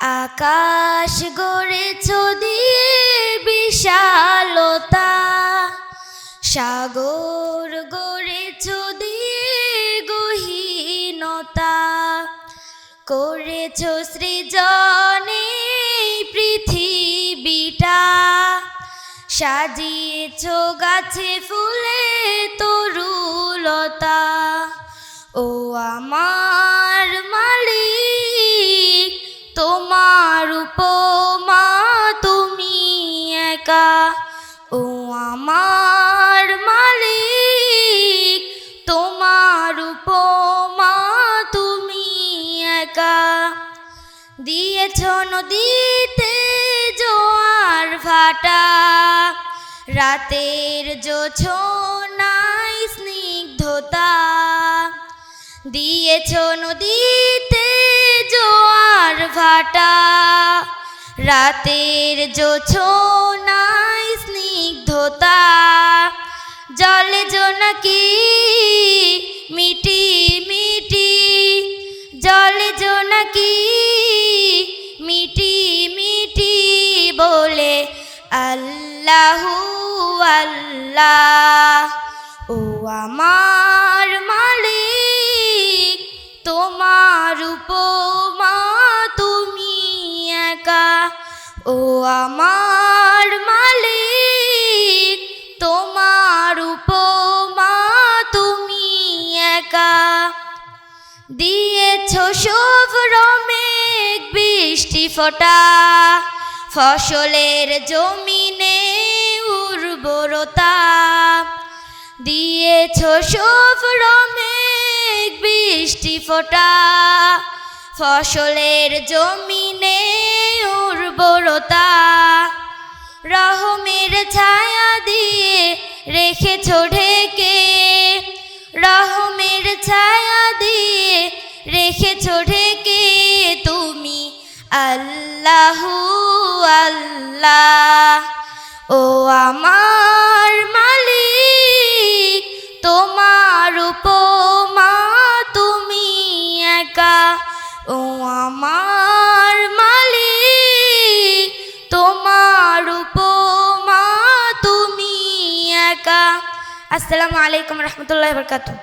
আকাশ গড়েছ দিয়ে বিশালতা, সাগর গড়েছ দিয়ে গহীনতা, করেছ সৃজনে পৃথিবীটা, সাজিয়েছ গাছে ফুলে তরুলতা। ও আমার আমার মালিক, তোমার উপমা তুমি একা। দিয়েছ নদীতে জোয়ার ভাটা, রাতের জোছনাই স্নিগ্ধতা। দিয়েছ নদীতে জোয়ার ভাটা, রাতের জোছনাই স্নিগ্ধতা জলে জোনাকি মিটি মিটি। জলে জোনাকি মিটি মিটি বলে আল্লাহু আল্লাহ। ও আমার মালিক, তোমার উপমা তুমি একা। ও আমার মালিক দিয়েছ শুভ রমেক বৃষ্টি ফোটা। ফসলের জমিনে উর্বরতা। দিয়েছ শুভ রমেক বৃষ্টি ফোটা। ফসলের জমিনে উর্বরতা। রহমের ছায়া দিয়ে রেখেছ ঢেকে রেখেছ ঢেকে তুমি? আল্লাহ আল্লাহ। ও আমার মালিক, তোমার উপমা তুমি একা। ও আমার মালিক, তোমার উপমা তুমি একা। আসসালামু আলাইকুম রহমতুল্লাহ বরকাতুহ।